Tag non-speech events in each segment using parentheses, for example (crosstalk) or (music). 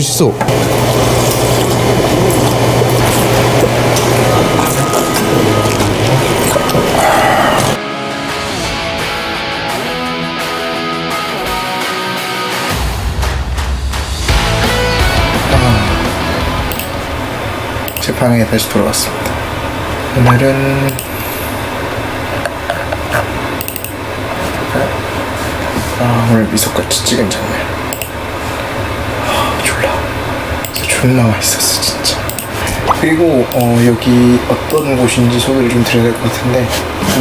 맛있어. 음, 방에 다시 돌아왔습니다. 오늘은 아, 오늘 미소같이 찍은 장면. 존나 맛있었어 진짜. 그리고 어, 여기 어떤 곳인지 소개를 좀 드려야 될 것 같은데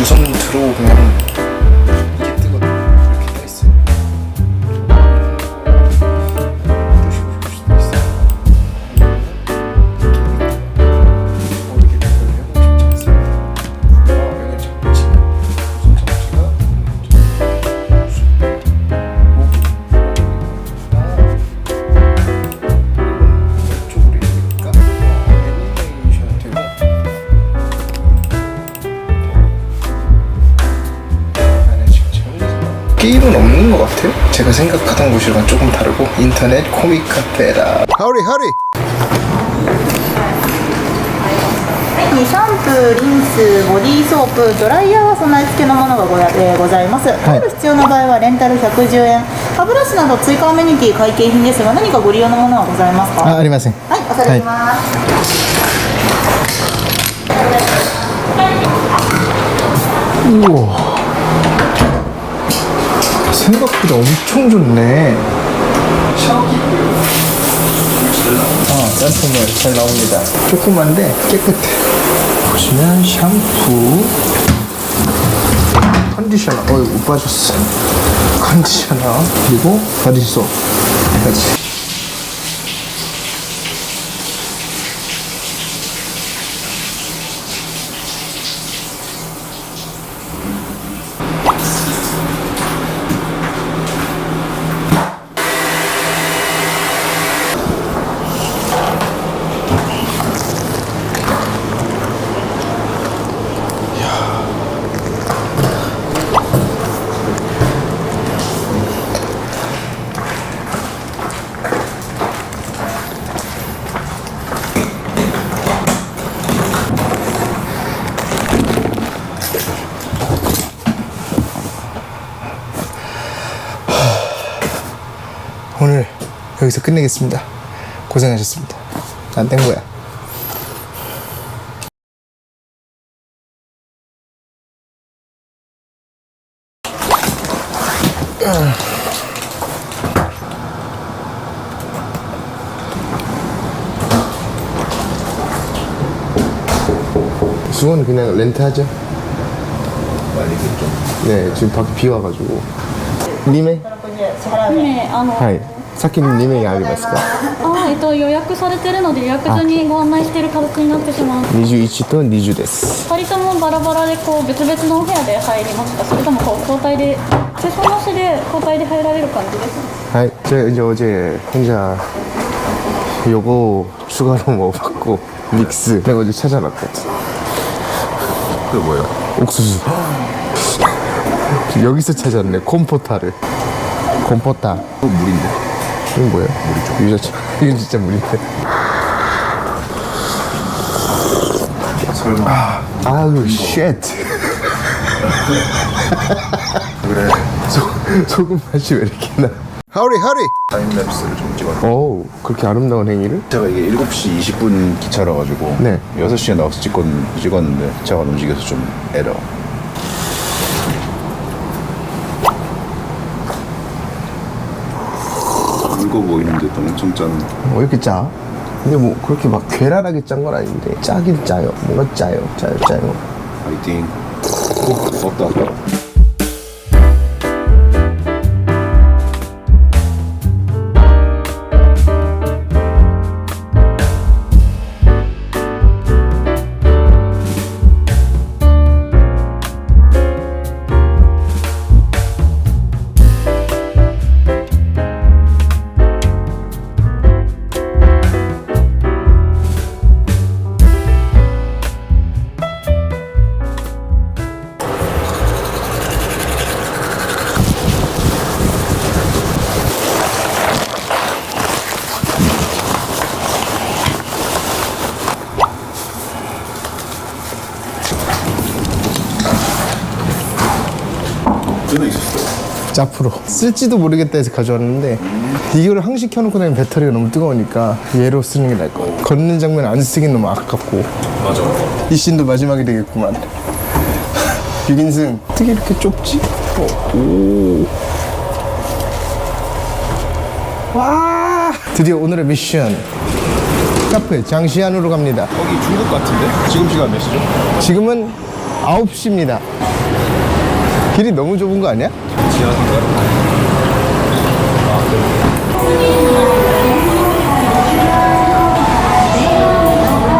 우선 들어오면 생각하던 곳이랑 조금 다르고 인터넷 코믹 카페라. 하우리 하우리. はい、シャンプー、リンス、ボディーソープ、ドライヤーは備え付けのものがご,、えーございます。タオル必要な場合はレンタル110円。歯ブラシなど追加アメニティ会計品ですが何かご利用のものはございますか。あありません。はい、おされします。 우와. 생각보다 엄청 좋네. 아, 짬뽕물 잘 나옵니다. 조그만데 깨끗해. 보시면 샴푸, 컨디셔너. 어이, 못 빠졌어. 컨디셔너. 그리고 바디소까지. 오늘 여기서 끝내겠습니다. 고생하셨습니다. 난 땡거야. 수건 그냥 렌트하죠? 네, 지금 밖에 비 와가지고. 님의? ねあの、はい。先に2名ありますかあえっと予約されてるので予約中にご案内している形になってしまう21と20です。 2人ともバラバラでこう別々のお部屋で入りますかそれともこう交代でセコなしで交代で入られる感じですか 아, 제가 이제 어제 혼자 요거 추가로 먹어봤고 믹스 내가 어제 찾아놨거든. 그게 뭐예요? 옥수수. 여기서 찾았네. 콤포타를. 콤포타. 그거 물인데? 이건 뭐예요? 물이죠. 유자차. 이건 진짜 물인데. 설마 아유, 쉣. 그래 소, 소금 맛이 왜 이렇게 나? 하우리, 하우리. 타임랩스를 좀 찍었어 어우, 그렇게 아름다운 행위를? 제가 이게 7시 20분 기차라 가지고 네. 6시에 나와서 찍었, 찍었는데 차가 안 움직여서 좀 에러 굵어 보이는데 또 엄청 짠 어, 이렇게 짜? 근데 뭐 그렇게 막 괴랄하게 짠 건 아닌데 짜긴 짜요. 뭔가 짜요. 짜요, 짜요. 파이팅 오, 없다 짭프로 쓸지도 모르겠다 해서 가져왔는데 이거를 항시 켜놓고 다니면 배터리가 너무 뜨거우니까 얘로 쓰는 게 나을 것 같아 걷는 장면 안 쓰긴 너무 아깝고 맞아. 이 씬도 마지막이 되겠구만 6인승 어떻게 이렇게 좁지? 어, 오. 와 드디어 오늘의 미션 카페 장시안으로 갑니다 거기 중국 같은데? 지금 시간 몇 시죠? 지금은 9시입니다 길이 너무 좁은 거 아니야?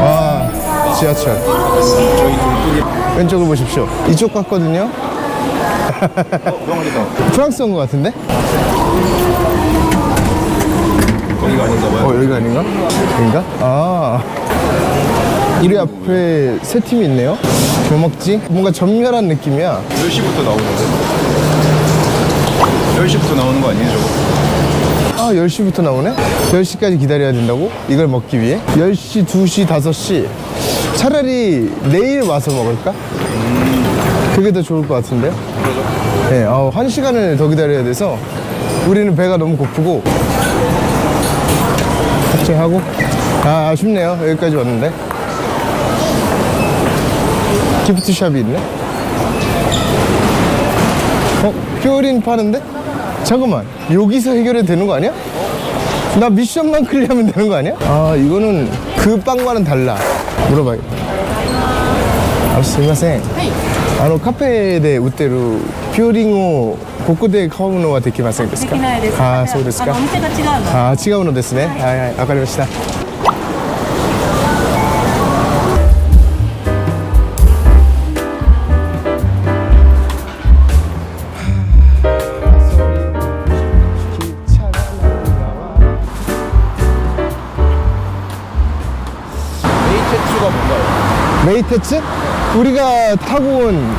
와 지하철 왼쪽을 보십시오 이쪽 같거든요. 프랑스 온 거 같은데? 거기가 아닌가 봐요. 어 여기가 아닌가? 여긴가? 아 우리 앞에 세 팀이 있네요 뭐 먹지? 뭔가 전멸한 느낌이야 10시부터 나오는데. 10시부터 나오는 거 아니에요, 저거? 아 10시부터 나오네? 10시까지 기다려야 된다고? 이걸 먹기 위해? 10시, 2시, 5시 차라리 내일 와서 먹을까? 그게 더 좋을 것 같은데요? 네, 아, 한 시간을 더 기다려야 돼서 우리는 배가 너무 고프고 합체하고 아 아쉽네요 여기까지 왔는데 기프트샵이 있네 어? 퓨어린 파는데? 잠깐만 여기서 해결해도 되는 거 아니야? 나 미션만 클리어하면 되는 거 아니야? 아 이거는 그 빵과는 달라 물어봐요 아, すみませんあのカフェで売ってるピューリンをここで買うのはできませんですかできないですああそうですかあのお店が違うのああ違うのですねはいはいわかりました 메이테츠? 우리가 타고 온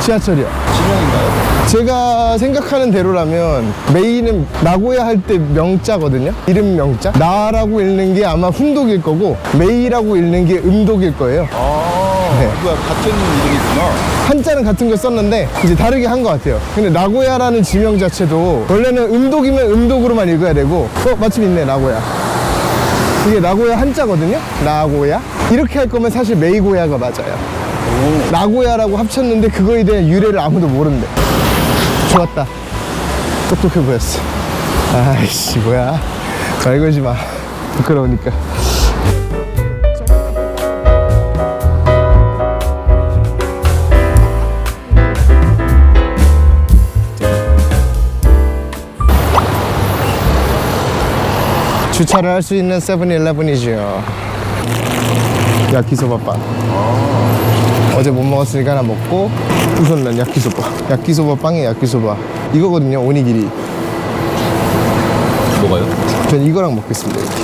지하철이야. 지명인가요? 제가 생각하는 대로라면 메이는 나고야 할 때 명자거든요. 이름 명자. 나라고 읽는 게 아마 훈독일 거고 메이라고 읽는 게 음독일 거예요. 아, 네. 이거 같은 이름이구나. 한자는 같은 걸 썼는데 이제 다르게 한 것 같아요. 근데 나고야라는 지명 자체도 원래는 음독이면 음독으로만 읽어야 되고 어 마침 있네 나고야. 이게 나고야 한자거든요. 나고야. 이렇게 할 거면 사실 메이고야가 맞아요. 나고야라고 합쳤는데 그거에 대한 유래를 아무도 모른대. 좋았다. 똑똑해 보였어. 아이씨 뭐야. 말 걸지 마. 부끄러우니까. 주차를 할 수 있는 세븐일레븐이죠. 야키소바빵. 어제 못 먹었으니까 하나 먹고 우선 난 야키소바. 야키소바 빵에 야키소바. 이거거든요, 오니기리. 뭐가요? 전 이거랑 먹겠습니다. 이렇게.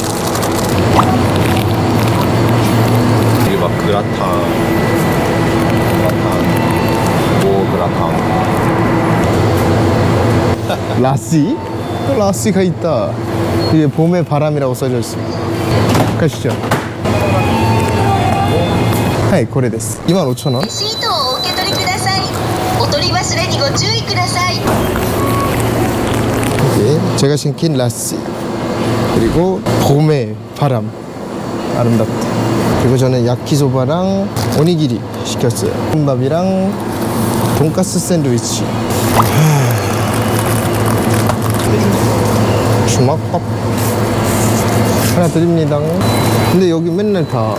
이게 막 그라탕. 그라탕. 뭐 그라탕. 라시? 어, 라시가 있다. 이게 봄의 바람이라고 써져 있습니다. 가시죠. 하이, 고래です. 25,000원. シートをお受け取りくださいお取り忘れにご注意ください 예, 제가 시킨 라시 그리고 봄의 바람 아름답다 그리고 저는 야키소바랑 오니기리 시켰어요 볶음밥이랑 돈가스 샌드위치 하, 주먹밥 하나 드립니다 근데 여기 맨날 다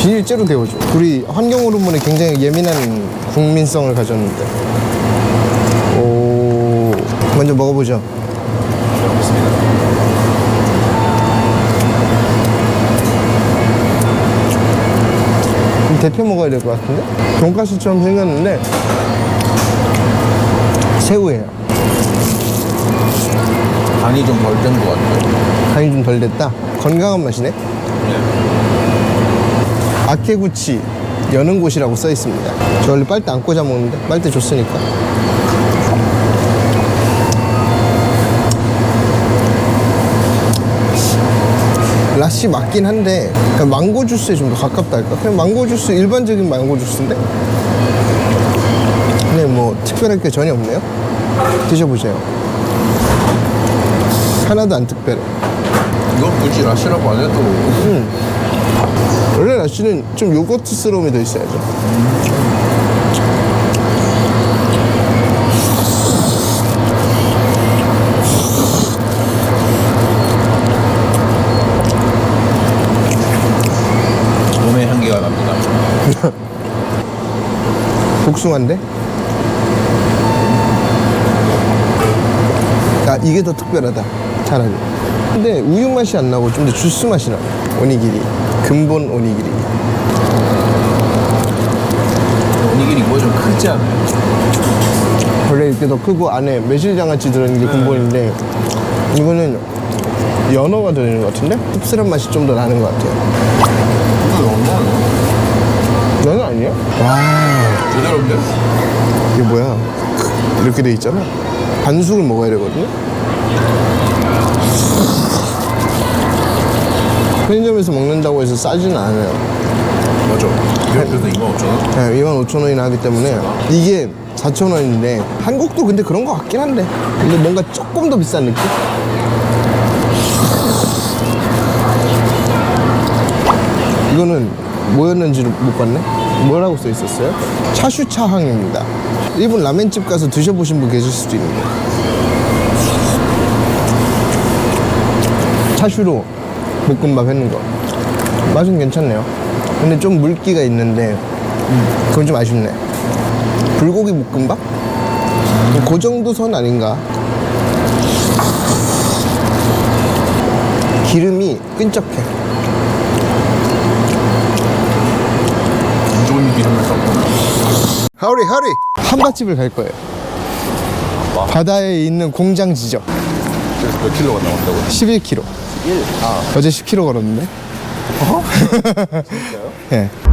비닐째로 데워줘 우리 환경 호르몬에 굉장히 예민한 국민성을 가졌는데 오 먼저 먹어보죠 좀 대표 먹어야 될 것 같은데? 돈가스처럼 생겼는데 새우예요. 간이 좀 덜 된 것 같아요. 간이 좀 덜 됐다. 건강한 맛이네. 아케구치 여는 곳이라고 써 있습니다. 저 원래 빨대 안 꽂아 먹는데 빨대 줬으니까. 라시 맞긴 한데 그냥 망고 주스에 좀 더 가깝다 할까? 그냥 망고 주스 일반적인 망고 주스인데 근데 뭐 특별할 게 전혀 없네요. 드셔보세요. 하나도 안 특별해. 이건 굳이 라시라고 안 해도 원래 라쉬는 좀 요거트스러움이 더 있어야죠. 몸의 향기가 납니다. (laughs) 복숭아인데? 아 이게 더 특별하다 차라리 근데 우유 맛이 안 나고 좀 더 주스 맛이 나 오니기리. 근본 오니기리. 오니기리 이거 좀 크지 않아요? 원래 이렇게 더 크고 안에 매실 장아찌 들어있는 게 근본인데 이거는 연어가 들어있는 것 같은데? 씁쓸한 맛이 좀 더 나는 것 같아요. 이거 너무 연어 아니야? 와. 제대로인데? 이게 뭐야? 이렇게 돼 있잖아. 반숙을 먹어야 되거든요 편의점에서 먹는다고 해서 싸지는 않아요 맞아. 이렇게 해서 25,000원? 네, 25,000원이나 하기 때문에 이게 4,000원인데 한국도 근데 그런 것 같긴 한데 근데 뭔가 조금 더 비싼 느낌? 이거는 뭐였는지를 못 봤네? 뭐라고 써 있었어요? 차슈차항입니다 일본 라멘집 가서 드셔보신 분 계실 수도 있는데 차슈로 볶음밥 했는 거 맛은 괜찮네요 근데 좀 물기가 있는데 그건 좀 아쉽네. 불고기 볶음밥? 그 정도 선 아닌가? 기름이 끈적해. 안 좋은 기름을 썼구나. 하우리 하우리 한밭집을 갈 거예요. 바다에 있는 공장 지점 그래서 몇 킬로가 나온다고? 11km. 1? 아, 어제 10km 걸었는데. 어? 진짜요? (laughs) 예. 애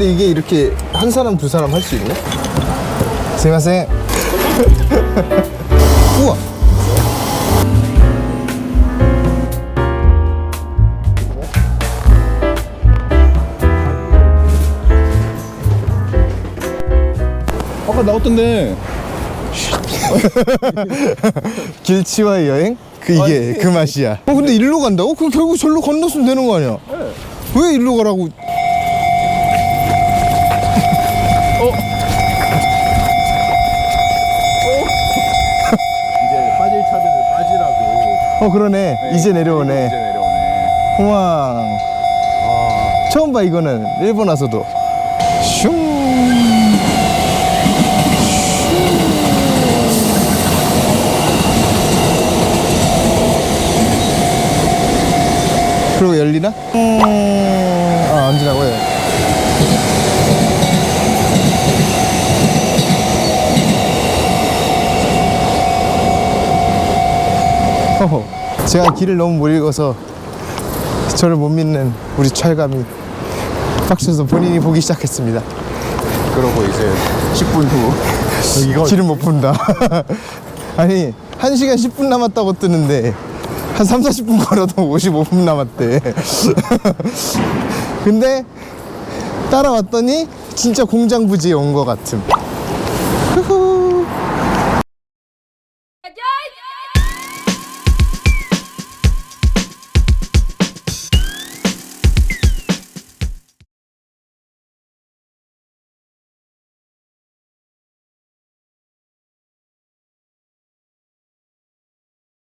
근데 이게 이렇게 한 사람 두 사람 할 수 있네? 스미마셍. (laughs) 우와. 아까 나왔던데. (laughs) 길치와의 여행? 그 이게 그 맛이야. 어 근데 일로 간다고? 그럼 결국 절로 건넜으면 되는 거 아니야? 왜 일로 가라고? 어 그러네. 이제 내려오네. 이제 내려오네. 우왕. 처음 봐 이거는 일본 와서도. 슝. 그리고 열리나? 음... 아, 안 지나고요. 허허. (laughs) 제가 길을 너무 못 읽어서 저를 못 믿는 우리 철감이 빡쳐서 본인이 보기 시작했습니다. 그러고 이제 10분 후. (laughs) 이거 길을 못 본다. (laughs) 아니, 1시간 10분 남았다고 뜨는데 한 3, 40분 걸어도 55분 남았대. 근데 따라왔더니 진짜 공장 부지에 온 것 같음.